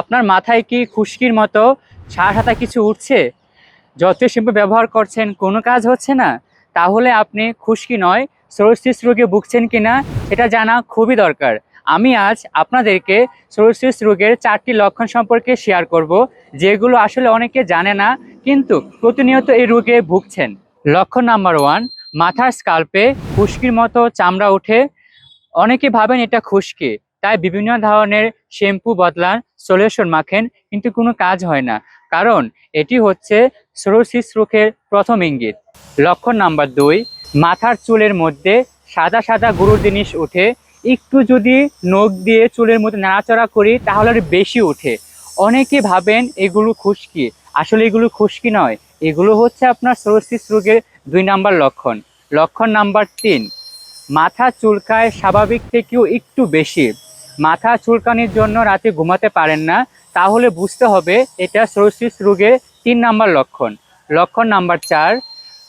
আপনার মাথায় কি খুশকির মতো সাদা কিছু উঠছে? যত শ্যাম্পু ব্যবহার করছেন, কোনো কাজ হচ্ছে না। তাহলে আপনি খুশকি নয়, সোরসিস রোগে ভুগছেন কিনা, সেটা জানা খুবই দরকার। আমি আজ আপনাদেরকে সোরসিস রোগের চারটি লক্ষণ সম্পর্কে শেয়ার করব, যেগুলো আসলে অনেকে জানে না, কিন্তু প্রতিনিয়ত এই রোগে ভুগছেন। লক্ষণ নাম্বার ওয়ান মাথার স্কাল্পে খুশকির মতো চামড়া ওঠে। অনেকে ভাবেন এটা খুশকি। তাই বিভিন্ন ধরনের শ্যাম্পু বদলান সলিউশন মাখেন, কিন্তু কোনো কাজ হয় না। কারণ এটি হচ্ছে সোরোসিস রোগের প্রথম ইঙ্গিত। লক্ষণ নাম্বার দুই, মাথার চুলের মধ্যে সাদা সাদা গুঁড়ো জিনিস ওঠে। একটু যদি নখ দিয়ে চুলের মধ্যে নাড়াচড়া করি, তাহলে বেশি ওঠে। অনেকে ভাবেন এগুলো খুশকি। আসলে এগুলো খুশকি নয়। এগুলো হচ্ছে আপনার সোরোসিস রোগের দুই নাম্বার লক্ষণ। লক্ষণ নাম্বার তিন, মাথা চুলকায় স্বাভাবিক থেকেও একটু বেশি। মাথা চুলকানির জন্য রাতে ঘুমাতে পারেন না, তাহলে বুঝতে হবে এটা সোরোসিস রোগের তিন নাম্বার লক্ষণ। লক্ষণ নাম্বার চার,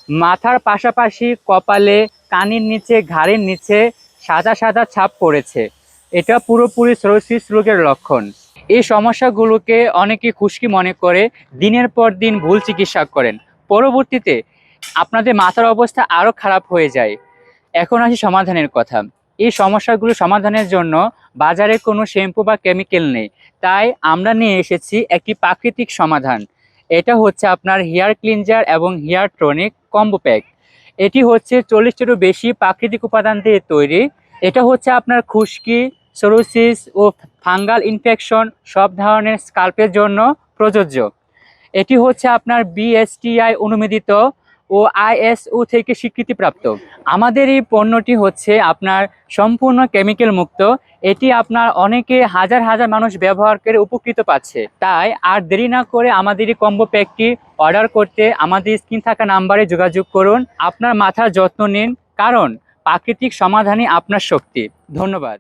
মাথার পাশাপাশি কপালে, কানের নিচে, ঘাড়ের নিচে সাদা সাদা ছাপ পড়েছে। এটা পুরোপুরি সোরোসিস রোগের লক্ষণ। এই সমস্যাগুলোকে অনেকে খুশকি মনে করে, দিনের পর দিন ভুল চিকিৎসা করেন। পরবর্তীতে আপনাদের মাথার অবস্থা আরও খারাপ হয়ে যায়। এখন আসি সমাধানের কথা। এই সমস্যাগুলো সমাধানের জন্য বাজারে কোনো শ্যাম্পু বা কেমিক্যাল নেই। তাই আমরা নিয়ে এসেছি একটি প্রাকৃতিক সমাধান। এটা হচ্ছে আপনার হেয়ার ক্লিনজার এবং হেয়ার টনিক কম্বো প্যাক। এটি হচ্ছে চল্লিশটিরও বেশি প্রাকৃতিক উপাদান দিয়ে তৈরি। এটা হচ্ছে আপনার খুশকি সোরোসিস ও ফাঙ্গাল ইনফেকশন সব ধরনের স্কাল্পের জন্য প্রযোজ্য। এটি হচ্ছে আপনার বিএসটিআই অনুমোদিত ও আইএসও থেকে স্বীকৃতিপ্রাপ্ত। আমাদের এই পণ্যটি হচ্ছে আপনার সম্পূর্ণ কেমিক্যাল মুক্ত। এটি আপনার অনেকে হাজার হাজার মানুষ ব্যবহার করে উপকৃত পাচ্ছে। তাই আর দেরি না করে আমাদের এই কম্বো প্যাকটি অর্ডার করতে আমাদের স্ক্রিন থাকা নাম্বারে যোগাযোগ করুন। আপনার মাথার যত্ন নিন, কারণ প্রাকৃতিক সমাধানই আপনার শক্তি। ধন্যবাদ।